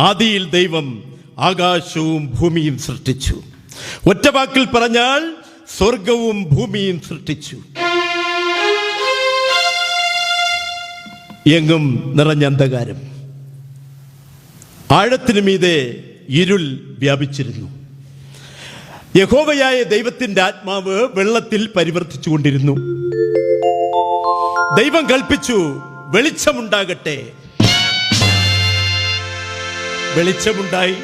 ആദിയിൽ ദൈവം ആകാശവും ഭൂമിയും സൃഷ്ടിച്ചു. ഒറ്റവാക്കിൽ പറഞ്ഞാൽ സ്വർഗവും ഭൂമിയും സൃഷ്ടിച്ചു. എങ്ങും നിറഞ്ഞ അന്ധകാരം. ആഴത്തിനു മീതെ ഇരുൾ വ്യാപിച്ചിരുന്നു. യഹോവയായ ദൈവത്തിന്റെ ആത്മാവ് വെള്ളത്തിൽ പരിവർത്തിച്ചുകൊണ്ടിരുന്നു. ദൈവം കൽപ്പിച്ചു വെളിച്ചമുണ്ടാകട്ടെ. വെളിച്ചമുണ്ടായി.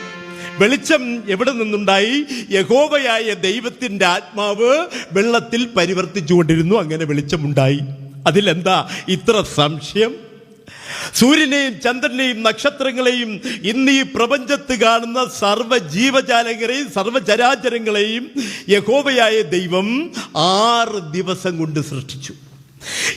വെളിച്ചം എവിടെ നിന്നുണ്ടായി? യഹോവയായ ദൈവത്തിന്റെ ആത്മാവ് വെള്ളത്തിൽ പരിവർത്തിച്ചുകൊണ്ടിരുന്നു അങ്ങനെ വെളിച്ചമുണ്ടായി. അതിലെന്താ ഇത്ര സംശയം? സൂര്യനെയും ചന്ദ്രനെയും നക്ഷത്രങ്ങളെയും ഇന്ന് ഈ പ്രപഞ്ചത്ത് കാണുന്ന സർവ ജീവജാലങ്ങളെയും സർവചരാചരങ്ങളെയും യഹോവയായ ദൈവം ആറ് ദിവസം കൊണ്ട് സൃഷ്ടിച്ചു.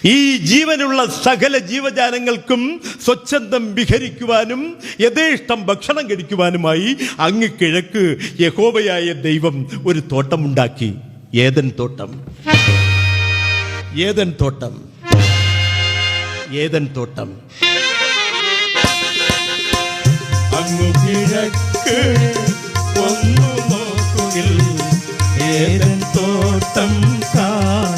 ഈ ജീവനുള്ള സകല ജീവജാലങ്ങൾക്കും സ്വച്ഛന്തം വിഹരിക്കുവാനും യഥേഷ്ടം ഭക്ഷണം കഴിക്കുവാനുമായി അങ്ങ് കിഴക്ക് യഹോവയായ ദൈവം ഒരു തോട്ടമുണ്ടാക്കി. ഏതൻ തോട്ടം? ഏതൻ തോട്ടം? ഏതൻ തോട്ടം? ഏതൻ തോട്ടം കാണാം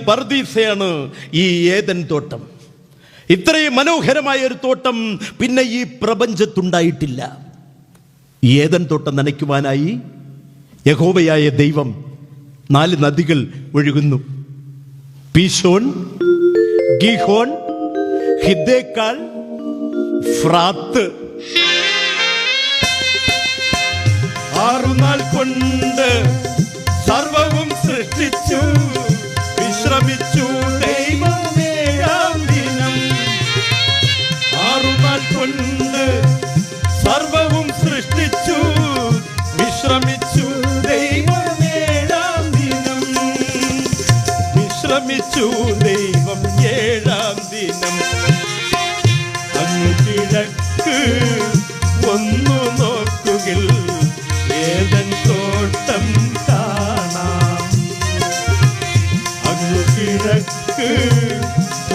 ഭൂമിയിലെ പർദീസയാണ് ഈ ഏതൻ തോട്ടം. ഇത്രയും മനോഹരമായ ഒരു തോട്ടം പിന്നെ ഈ പ്രപഞ്ചത്തുണ്ടായിട്ടില്ല. ഏതൻ തോട്ടം നനയ്ക്കുവാനായി യഹോവയായ ദൈവം നാല് നദികൾ ഒഴുകുന്നു. പീഷോൺ ഗീഹോൺ ഹിദ്ദേക്കാൾ ഫ്രാത്ത്. ആറുനാൾ കൊണ്ട് സർവവും സൃഷ്ടിച്ചു. വിശ്രമിച്ചു ദൈവമേഴാം സർവവും സൃഷ്ടിച്ചു വിശ്രമിച്ചു ദൈവമേഴാം ദിനം വിശ്രമിച്ചു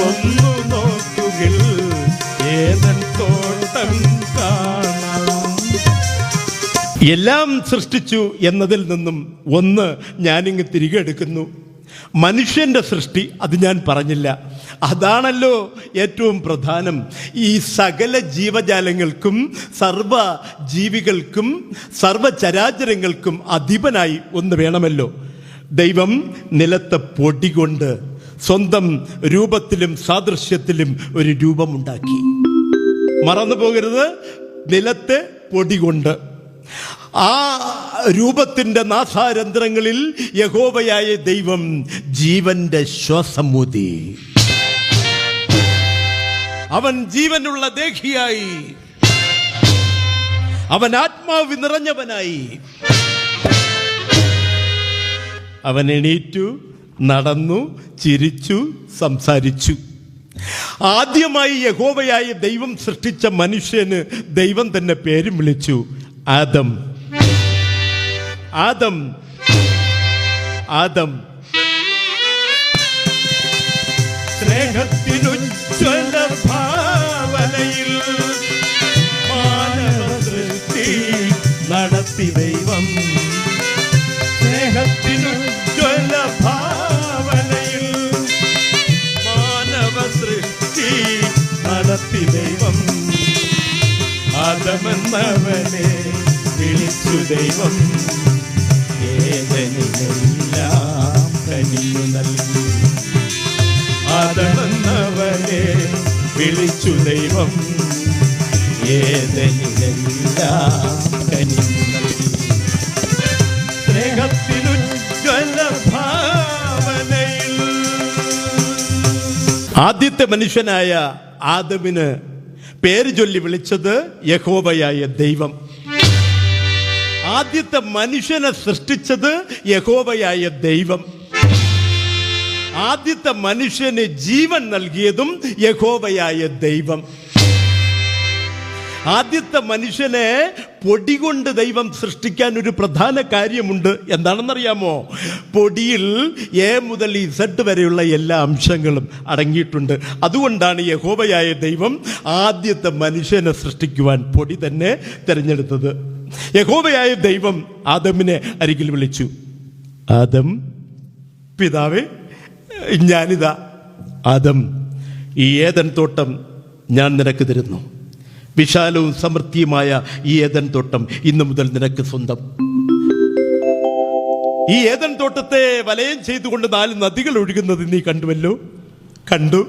ഒന്നു നോക്കുകിൽ കാണാം. എല്ലാം സൃഷ്ടിച്ചു എന്നതിൽ നിന്നും ഒന്ന് ഞാനിങ്ങ് തിരികെ എടുക്കുന്നു. മനുഷ്യന്റെ സൃഷ്ടി അത് ഞാൻ പറഞ്ഞില്ല. അതാണല്ലോ ഏറ്റവും പ്രധാനം. ഈ സകല ജീവജാലങ്ങൾക്കും സർവ ജീവികൾക്കും സർവചരാചരങ്ങൾക്കും അധിപനായി ഒന്ന് വേണമല്ലോ. ദൈവം നിലത്തെ പൊടി കൊണ്ട് സ്വന്തം രൂപത്തിലും സാദൃശ്യത്തിലും ഒരു രൂപമുണ്ടാക്കി. മറന്നു പോകരുത്. നിലത്തെ പൊടി കൊണ്ട് ആ രൂപത്തിന്റെ നാസാരന്ധ്രങ്ങളിൽ യഹോവയായ ദൈവം ജീവന്റെ ശ്വാസമൂതി. അവൻ ജീവനുള്ള ദേഹിയായി. അവൻ ആത്മാവ് നിറഞ്ഞവനായി. അവൻ എണീറ്റു. നടന്നു ചിരിച്ചു സംസാരിച്ചു. ആദ്യമായി യഹോവയായ ദൈവം സൃഷ്ടിച്ച മനുഷ്യന് ദൈവം തന്നെ പേരും വിളിച്ചു. ആദം. ആദം. ആദം. അവനെ വിളിച്ചു ദൈവം. വേദനയെല്ലാം തനിക്കു നൽകി. അതണന്നവനെ വിളിച്ചു ദൈവം. വേദനയെല്ലാം തനിക്കു നൽകി. സ്നേഹത്തിനുജ്വല ഭാവനയിൽ ആദ്യത്തെ മനുഷ്യനായ ആദമിന് പേര് ചൊല്ലി വിളിച്ചത് യഹോബയായ ദൈവം. ആദ്യത്തെ മനുഷ്യനെ സൃഷ്ടിച്ചത് യഹോബയായ ദൈവം. ആദ്യത്തെ മനുഷ്യന് ജീവൻ നൽകിയതും യഹോബയായ ദൈവം. ആദ്യത്തെ മനുഷ്യനെ പൊടി കൊണ്ട് ദൈവം സൃഷ്ടിക്കാൻ ഒരു പ്രധാന കാര്യമുണ്ട്. എന്താണെന്നറിയാമോ? പൊടിയിൽ എ മുതൽ ഈ സെഡ് വരെയുള്ള എല്ലാ അംശങ്ങളും അടങ്ങിയിട്ടുണ്ട്. അതുകൊണ്ടാണ് യഹോബയായ ദൈവം ആദ്യത്തെ മനുഷ്യനെ സൃഷ്ടിക്കുവാൻ പൊടി തന്നെ തിരഞ്ഞെടുത്തത്. യഹോബയായ ദൈവം ആദമിനെ അരികിൽ വിളിച്ചു. ആദം പിതാവേ ഞാനിതാ. ആദം ഈ ഏതൻ തോട്ടം ഞാൻ നിനക്ക് തരുന്നു. വിശാലവും സമൃദ്ധിയുമായ ഈ ഏതൻ തോട്ടം ഇന്നു മുതൽ നിനക്ക് സ്വന്തം. ഈ ഏതൻ തോട്ടത്തെ വലയം ചെയ്തുകൊണ്ട് നാല് നദികൾ ഒഴുകുന്നത് നീ കണ്ടുവല്ലോ? കണ്ടു?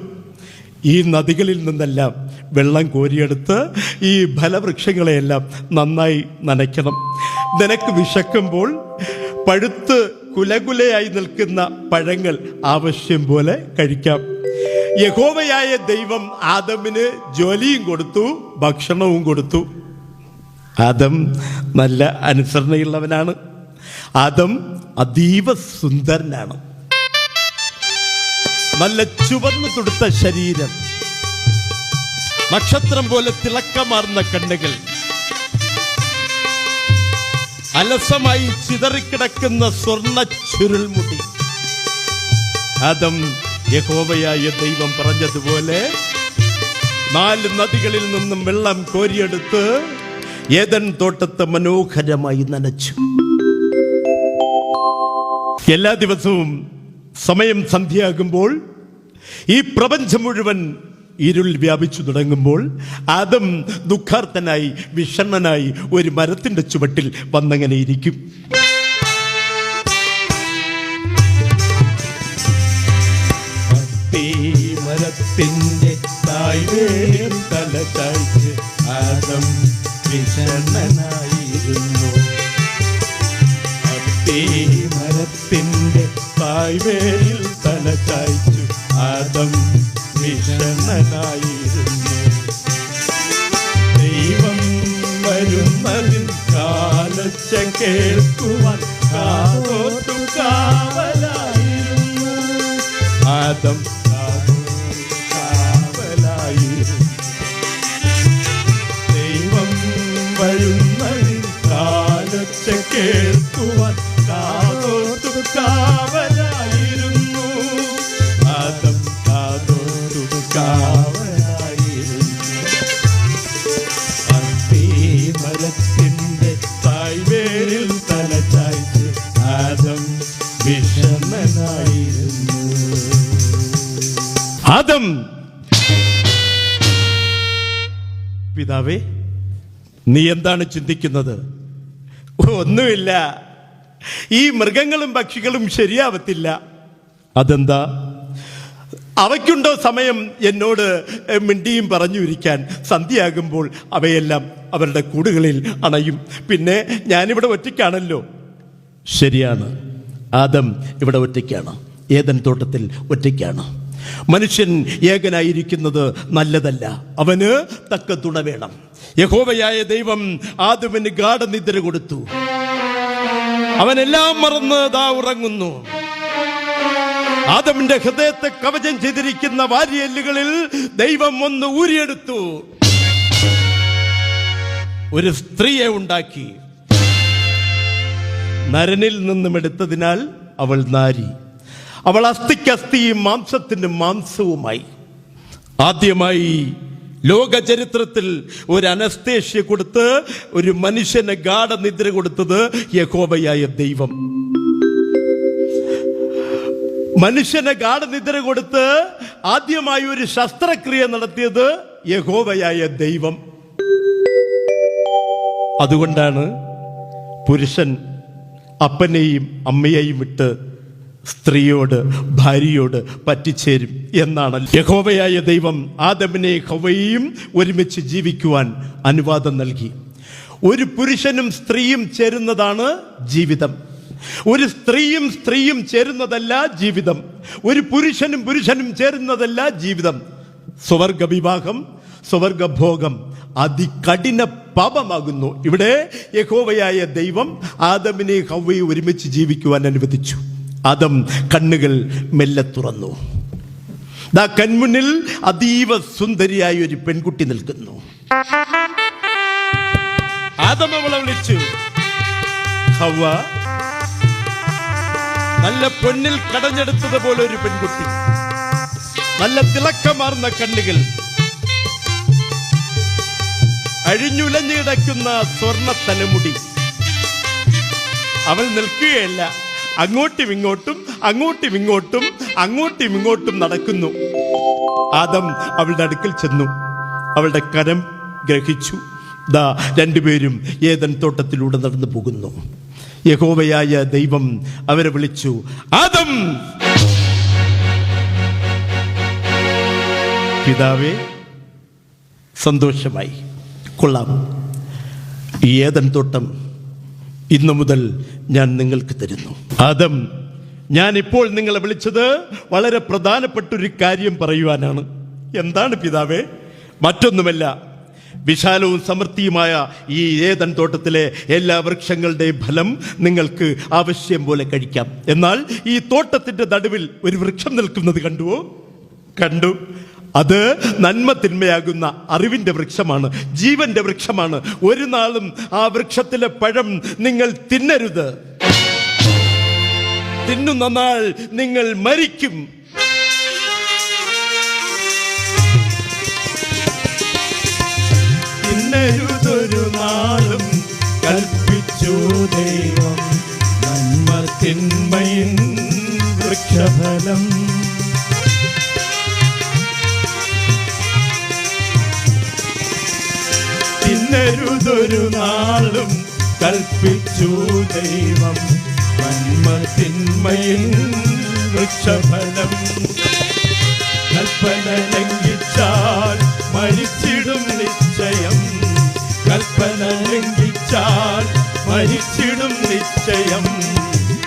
ഈ നദികളിൽ നിന്നെല്ലാം വെള്ളം കോരിയെടുത്ത് ഈ ഫലവൃക്ഷങ്ങളെയെല്ലാം നന്നായി നനയ്ക്കണം. നിനക്ക് വിശക്കുമ്പോൾ പഴുത്ത് കുലകുലയായി നിൽക്കുന്ന പഴങ്ങൾ ആവശ്യം പോലെ കഴിക്കാം. യഹോവയായ ദൈവം ആദമിന് ജോലിയും കൊടുത്തു ഭക്ഷണവും കൊടുത്തു. ആദം നല്ല അനുസരണയുള്ളവനാണ്. ആദം അതീവ സുന്ദരനാണ്. നല്ല ചുവന്നു തുടുത്ത ശരീരം. നക്ഷത്രം പോലെ തിളക്കമാർന്ന കണ്ണുകൾ. അലസമായി ചിതറിക്കിടക്കുന്ന സ്വർണ ചുരുൾമുടി. ആദം യഹോവയായ ദൈവം പറഞ്ഞതുപോലെ നാല് നദികളിൽ നിന്നും വെള്ളം കോരിയെടുത്ത് ഏതൻ തോട്ടത്തെ മനോഹരമായി നനച്ചു. എല്ലാ ദിവസവും സമയം സന്ധ്യയാകുമ്പോൾ ഈ പ്രപഞ്ചം മുഴുവൻ ഇരുൾ വ്യാപിച്ചു തുടങ്ങുമ്പോൾ അതും ദുഃഖാർത്ഥനായി വിഷണ്ണനായി ഒരു മരത്തിന്റെ ചുവട്ടിൽ വന്നങ്ങനെ ഇരിക്കും. ചായ്ച്ച് ആദം വിഷണ്ണനായിരുന്നു മരത്തിന്റെ മരത്തിന്റെ എന്താണ് ചിന്തിക്കുന്നത്? ഒന്നുമില്ല. ഈ മൃഗങ്ങളും പക്ഷികളും ശരിയാവത്തില്ല. അതെന്താ? അവയ്ക്കുണ്ടോ സമയം എന്നോട് മിണ്ടിയും പറഞ്ഞു ഇരിക്കാൻ സന്ധ്യയാകുമ്പോൾ അവയെല്ലാം അവരുടെ കൂടുകളിൽ അണയും. പിന്നെ ഞാനിവിടെ ഒറ്റയ്ക്കാണല്ലോ. ശരിയാണ്. ആദം ഇവിടെ ഒറ്റയ്ക്കാണ്. ഏതൻ തോട്ടത്തിൽ ഒറ്റയ്ക്കാണ്. മനുഷ്യൻ ഏകനായിരിക്കുന്നത് നല്ലതല്ല. അവന് തക്ക തുണ വേണം. യഹോവയായ ദൈവം ആദുവിന് ഗാഠനിദ്ര കൊടുത്തു. അവനെല്ലാം മറന്ന് ദാ ഉറങ്ങുന്നു. ആദമിന്റെ ഹൃദയത്തെ കവചം ചെയ്തിരിക്കുന്ന വാരിയല്ലുകളിൽ ദൈവം ഒന്ന് ഊരിയെടുത്തു. ഒരു സ്ത്രീയെ ഉണ്ടാക്കി. നരനിൽ നിന്നും എടുത്തതിനാൽ അവൾ നാരി. അവൾ അസ്ഥിക്ക് അസ്ഥിയും മാംസത്തിന് മാംസവുമായി. ആദ്യമായി ലോക ചരിത്രത്തിൽ ഒരു അനസ്തേഷ്യ കൊടുത്ത് ഒരു മനുഷ്യന് ഗാഠനിദ്ര കൊടുത്തത് യഹോബയായ ദൈവം. മനുഷ്യന് ഗാഠനിദ്ര കൊടുത്ത് ആദ്യമായി ഒരു ശസ്ത്രക്രിയ നടത്തിയത് യഹോബയായ ദൈവം. അതുകൊണ്ടാണ് പുരുഷൻ അപ്പനെയും അമ്മയെയും വിട്ട് സ്ത്രീയോട് ഭാര്യയോട് പറ്റിച്ചേരും എന്നാണ് യഹോവയായ ദൈവം ആദമിനെ ഹവയും ഒരുമിച്ച് ജീവിക്കുവാൻ അനുവാദം നൽകി. ഒരു പുരുഷനും സ്ത്രീയും ചേരുന്നതാണ് ജീവിതം. ഒരു സ്ത്രീയും സ്ത്രീയും ചേരുന്നതല്ല ജീവിതം. ഒരു പുരുഷനും പുരുഷനും ചേരുന്നതല്ല ജീവിതം. സ്വർഗ വിവാഹം സ്വർഗഭോഗം അതികഠിന പാപമാകുന്നു. ഇവിടെ യഹോവയായ ദൈവം ആദമിനെ ഹവ്വയെ ഒരുമിച്ച് ജീവിക്കുവാൻ അനുവദിച്ചു. ആദം കണ്ണുകൾ മെല്ലെ തുറന്നു. ദാ കൺമുന്നിൽ അതീവ സുന്ദരിയായ ഒരു പെൺകുട്ടി നിൽക്കുന്നു. ആദം അവളെ വിളിച്ചു നല്ല പൊന്നിൽ കടഞ്ഞെടുത്തതുപോലെ ഒരു പെൺകുട്ടി. നല്ല തിളക്കമാർന്ന കണ്ണുകൾ. അഴിഞ്ഞുലഞ്ഞു കിടക്കുന്ന സ്വർണ തലമുടി. അവൾ നിൽക്കുകയല്ല. അങ്ങോട്ടും ഇങ്ങോട്ടും അങ്ങോട്ടും ഇങ്ങോട്ടും അങ്ങോട്ടും ഇങ്ങോട്ടും നടക്കുന്നു. ആദം അവളുടെ അടുക്കൽ ചെന്നു. അവളുടെ കരം ഗ്രഹിച്ചു. ദാ രണ്ടുപേരും ഏതൻ തോട്ടത്തിലൂടെ നടന്നു പോകുന്നു. യഹോവയായ ദൈവം അവരെ വിളിച്ചു ആദം! പിതാവേ സന്തോഷമായി. കൊള്ളാം. ഏതൻ തോട്ടം ഇന്നു മുതൽ ഞാൻ നിങ്ങൾക്ക് തരുന്നു. ആദം ഞാൻ ഇപ്പോൾ നിങ്ങളെ വിളിച്ചത് വളരെ പ്രധാനപ്പെട്ട ഒരു കാര്യം പറയുവാനാണ്. എന്താണ് പിതാവേ? മറ്റൊന്നുമല്ല വിശാലവും സമൃദ്ധിയുമായ ഈ ഏതൻ തോട്ടത്തിലെ എല്ലാ വൃക്ഷങ്ങളുടെയും ഫലം നിങ്ങൾക്ക് ആവശ്യം പോലെ കഴിക്കാം. എന്നാൽ ഈ തോട്ടത്തിന്റെ നടുവിൽ ഒരു വൃക്ഷം നിൽക്കുന്നത് കണ്ടുവോ? കണ്ടു. അത് നന്മ തിന്മയാകുന്ന അറിവിന്റെ വൃക്ഷമാണ് ജീവന്റെ വൃക്ഷമാണ്. ഒരു നാളും ആ വൃക്ഷത്തിലെ പഴം നിങ്ങൾ തിന്നരുത്. തിന്നുന്ന നാൾ നിങ്ങൾ മരിക്കും. തിന്നരുതൊരു നാളും കൽപ്പിച്ചു ദൈവം. നന്മ വൃക്ഷഫലം. തിന്നരുതൊരു നാളും കൽപ്പിച്ചു ദൈവം. മന്മതിന്മയിൽ വൃക്ഷഫലം. കൽപ്പന ലംഘിച്ചാൽ മരിച്ചിടും നിശ്ചയം. കൽപ്പന ലംഘിച്ചാൽ മരിച്ചിടും നിശ്ചയം.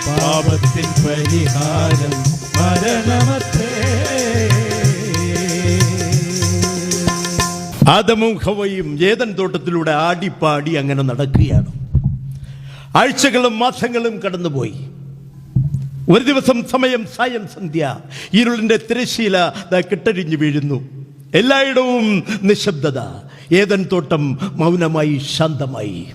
പാപത്തിൻ പരിഹാരം മരണമത്രേ. ആദമും ഹവയും ഏതൻ തോട്ടത്തിലൂടെ ആടിപ്പാടി അങ്ങനെ നടക്കുകയാണ്. ആഴ്ചകളും മാസങ്ങളും കടന്നുപോയി. ഒരു ദിവസം സമയം സായം സന്ധ്യ. ഇരുളിന്റെ തിരശീല ദാ കെട്ടഴിഞ്ഞു വീഴുന്നു. എല്ലായിടവും നിശബ്ദത. ഏതൻ തോട്ടം മൗനമായി ശാന്തമായി.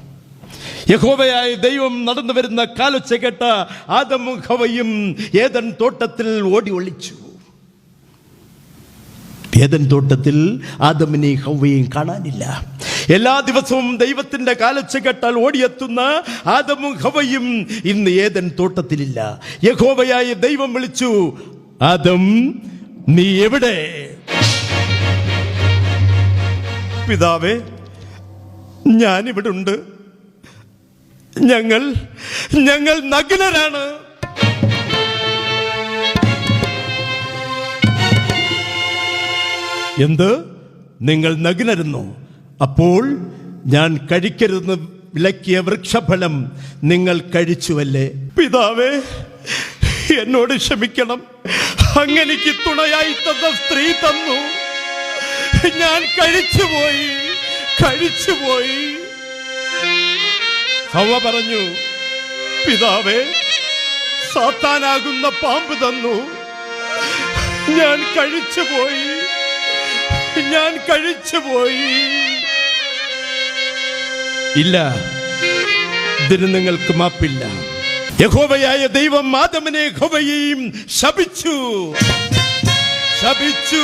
യഹോവയായ ദൈവം നടന്നു വരുന്ന കാലൊച്ച കേട്ട ആദമും ഹവയും ഏതൻ തോട്ടത്തിൽ ഓടി ഒളിച്ചു. ഏതൻ തോട്ടത്തിൽ ആദമിനെയും ഹൗവയും കാണാനില്ല. എല്ലാ ദിവസവും ദൈവത്തിന്റെ കാലച്ച കേട്ടാൽ ഓടിയെത്തുന്ന ആദമും ഹവയും ഇന്ന് ഏതൻ തോട്ടത്തിലില്ല. യഹോവയായ ദൈവം വിളിച്ചു ആദം നീ എവിടെ? പിതാവേ ഞാനിവിടെ ഉണ്ട് ഞങ്ങൾ ഞങ്ങൾ നഗ്നരാണ്. എന്ത്? നിങ്ങൾ നഗ്നരുന്നു. അപ്പോൾ ഞാൻ കഴിക്കരുതെന്ന് വിലക്കിയ വൃക്ഷഫലം നിങ്ങൾ കഴിച്ചുവല്ലേ? പിതാവേ എന്നോട് ക്ഷമിക്കണം. അങ്ങനെക്ക് തുണയായി തന്ന സ്ത്രീ തന്നു. ഞാൻ കഴിച്ചുപോയി കഴിച്ചുപോയി. ഹവ പറഞ്ഞു പിതാവേ സാത്താനാകുന്ന പാമ്പ് തന്നു. ഞാൻ കഴിച്ചുപോയി. ഞാൻ കഴിച്ചുപോയി. ഇല്ല ഇതിന് നിങ്ങൾക്ക് മാപ്പില്ല. യഹോവയായ ദൈവം ആദമനെ യഹോവയെയും ശപിച്ചു. ശപിച്ചു.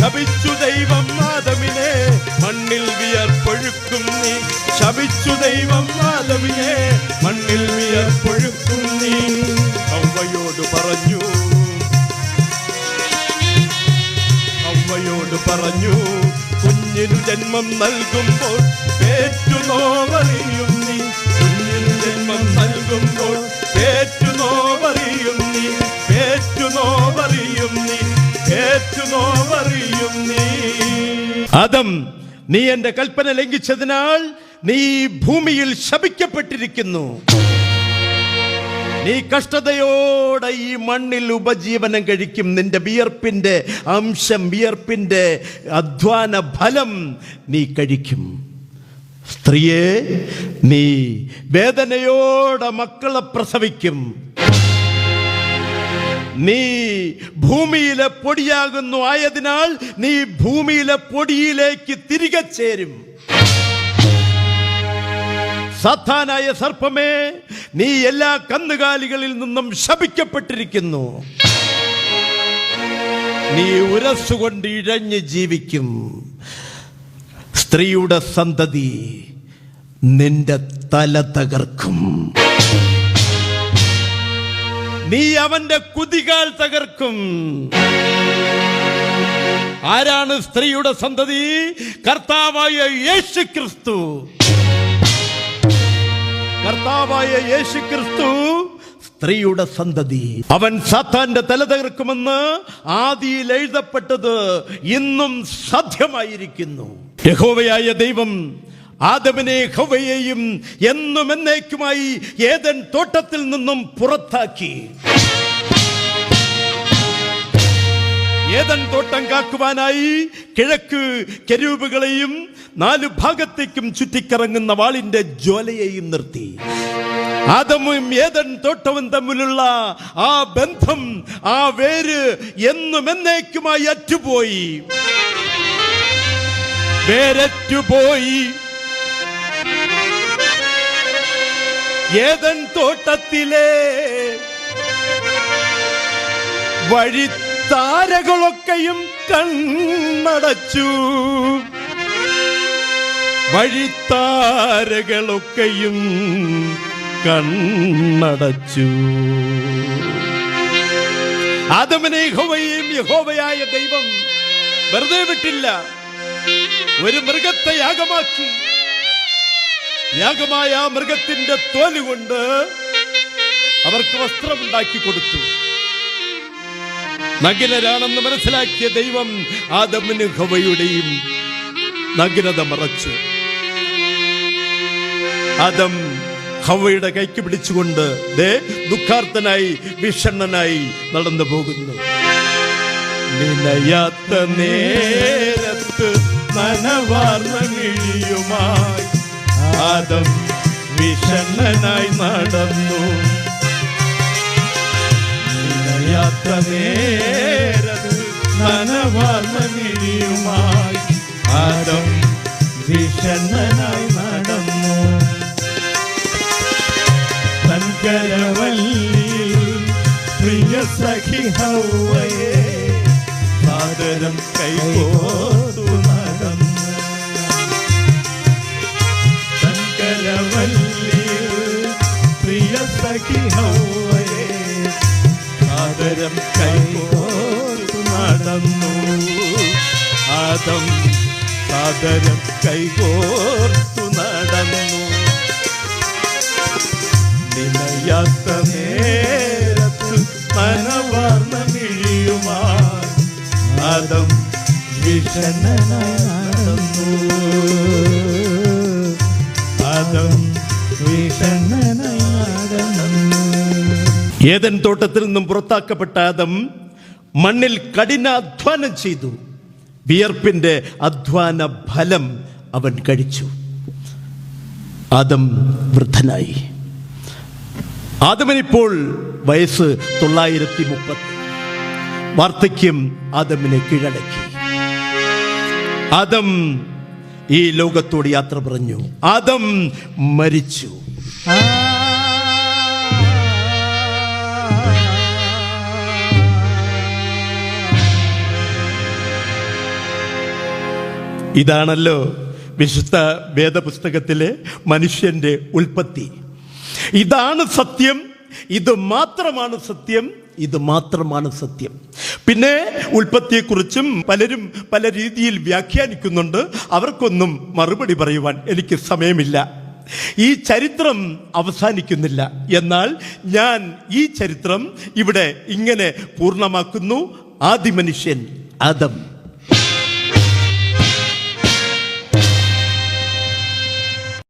ശപിച്ചു ദൈവം ആദമിനെ മണ്ണിൽ വിയർപ്പൊഴുക്കും നീ. ശപിച്ചു ദൈവം ആദമിനെ മണ്ണിൽ വിയർപ്പൊഴുക്കും നീ. അവയോട് പറഞ്ഞു അമ്മയോട് പറഞ്ഞു കുഞ്ഞിനു ജന്മം നൽകുമ്പോൾ ഏറ്റുനോവറിയും നീ. കുഞ്ഞിനു ജന്മം നൽകുമ്പോൾ ഏറ്റുനോവറിയും നീ. ഏറ്റുനോവറിയും നീ. ഏറ്റുനോവറിയും നീ. അതം നീ എന്റെ കൽപ്പന ലംഘിച്ചതിനാൽ നീ ഭൂമിയിൽ ശപിക്കപ്പെട്ടിരിക്കുന്നു. നീ കഷ്ടതയോടെ ഈ മണ്ണിൽ ഉപജീവനം കഴിക്കും. നിന്റെ വിയർപ്പിന്റെ അംശം വിയർപ്പിന്റെ അധ്വാന ഫലം നീ കഴിക്കും. സ്ത്രീയെ നീ വേദനയോടെ മക്കളെ പ്രസവിക്കും. നീ ഭൂമിയിലെ പൊടിയാകുന്നു ആയതിനാൽ നീ ഭൂമിയിലെ പൊടിയിലേക്ക് തിരികെ ചേരും. സാത്താനായ സർപ്പമേ നീ എല്ലാ കന്നുകാലികളിൽ നിന്നും ശപിക്കപ്പെട്ടിരിക്കുന്നു. നീ ഉരസുകൊണ്ട് ഇഴഞ്ഞ് ജീവിക്കും. സ്ത്രീയുടെ സന്തതി നിന്റെ തല തകർക്കും. നീ അവന്റെ കുതികാൽ തകർക്കും. ആരാണ് സ്ത്രീയുടെ സന്തതി? കർത്താവായ യേശു ക്രിസ്തു കർത്താവായ യേശു ക്രിസ്തു സ്ത്രീയുടെ സന്തതി. അവൻ സത്താന്റെ തല തകർക്കുമെന്ന് ആദിയിൽ എഴുതപ്പെട്ടത് ഇന്നും സാധ്യമായിരിക്കുന്നു യഹോവയായ ദൈവം ആദമിനെ ഹവയെയും എന്നും എന്നേക്കുമായി ഏതൻ തോട്ടത്തിൽ നിന്നും പുറത്താക്കി. ഏതൻ തോട്ടം കാക്കുവാനായി കിഴക്ക് കെരൂബുകളെയും നാലു ഭാഗത്തേക്കും ചുറ്റിക്കറങ്ങുന്ന വാളിന്റെ ജ്വലയെയും നിർത്തി. ആദമും ഏതൻ തോട്ടവും തമ്മിലുള്ള ആ ബന്ധം ആ വേര് എന്നും എന്നേക്കുമായി അറ്റുപോയി. വേരറ്റുപോയി. ഏതൻ തോട്ടത്തിലെ വഴിത്താരകളൊക്കെയും കണ്ണടച്ചു വഴിത്താരകളൊക്കെയും കണ്ണടച്ചു. ആദമനെ യഹോവയെയും യഹോവയായ ദൈവം വെറുതെ വിട്ടില്ല. ഒരു മൃഗത്തെ യാഗമാക്കി. യാഗമായ ആ മൃഗത്തിന്റെ തോലുകൊണ്ട് അവർക്ക് വസ്ത്രമുണ്ടാക്കി കൊടുത്തു. നഗ്നരാണെന്ന് മനസ്സിലാക്കിയ ദൈവം ആദമിന് ഹവയുടെയും നഗ്നത മറച്ചു. ആദം ഹവയുടെ കൈക്ക് പിടിച്ചുകൊണ്ട് ദേ ദുഃഖാർത്ഥനായി വിഷണ്ണനായി നടന്നു പോകുന്നു. നിലയാത്ത നേരത്ത് നനവാർന്ന ആദം വിഷണ്ണനായി നടന്നു. നിലയാത്ത നേരത്ത് നനവാർന്ന ആദം വിഷണ്ണനായി തൻകരവല്ലിയിൽ പ്രിയ സഖി ഹൗവയെ സാദരം കൈകോർത്തു നടന്നു തൻകരവല്ലിയിൽ പ്രിയ സഖി ഹൗവയെ സാദരം കൈകോർത്തു നടന്നു ആദം സാദരം കൈകോർത്തു നടന്നു. ഏതൻ തോട്ടത്തിൽ നിന്നും പുറത്താക്കപ്പെട്ട ആദം മണ്ണിൽ കഠിനാധ്വാനം ചെയ്തു. വിയർപ്പിന്റെ അധ്വാന ഫലം അവൻ കഴിച്ചു. ആദം വൃദ്ധനായി. ആദമിനിപ്പോൾ വയസ്സ് തൊള്ളായിരത്തി മുപ്പത്തി വാർദ്ധക്യം ആദമിനെ കീഴടക്കി. ആദം ഈ ലോകത്തോട് യാത്ര പറഞ്ഞു. ആദം മരിച്ചു. ഇതാണല്ലോ വിശുദ്ധ വേദപുസ്തകത്തിലെ മനുഷ്യന്റെ ഉൽപ്പത്തി. ഇതാണ് സത്യം. ഇത് മാത്രമാണ് സത്യം. ഇത് മാത്രമാണ് സത്യം. പിന്നെ ഉൽപ്പത്തിയെക്കുറിച്ചും പലരും പല രീതിയിൽ വ്യാഖ്യാനിക്കുന്നുണ്ട്. അവർക്കൊന്നും മറുപടി പറയുവാൻ എനിക്ക് സമയമില്ല. ഈ ചരിത്രം അവസാനിക്കുന്നില്ല. എന്നാൽ ഞാൻ ഈ ചരിത്രം ഇവിടെ ഇങ്ങനെ പൂർണമാക്കുന്നു. ആദിമനുഷ്യൻ ആദം.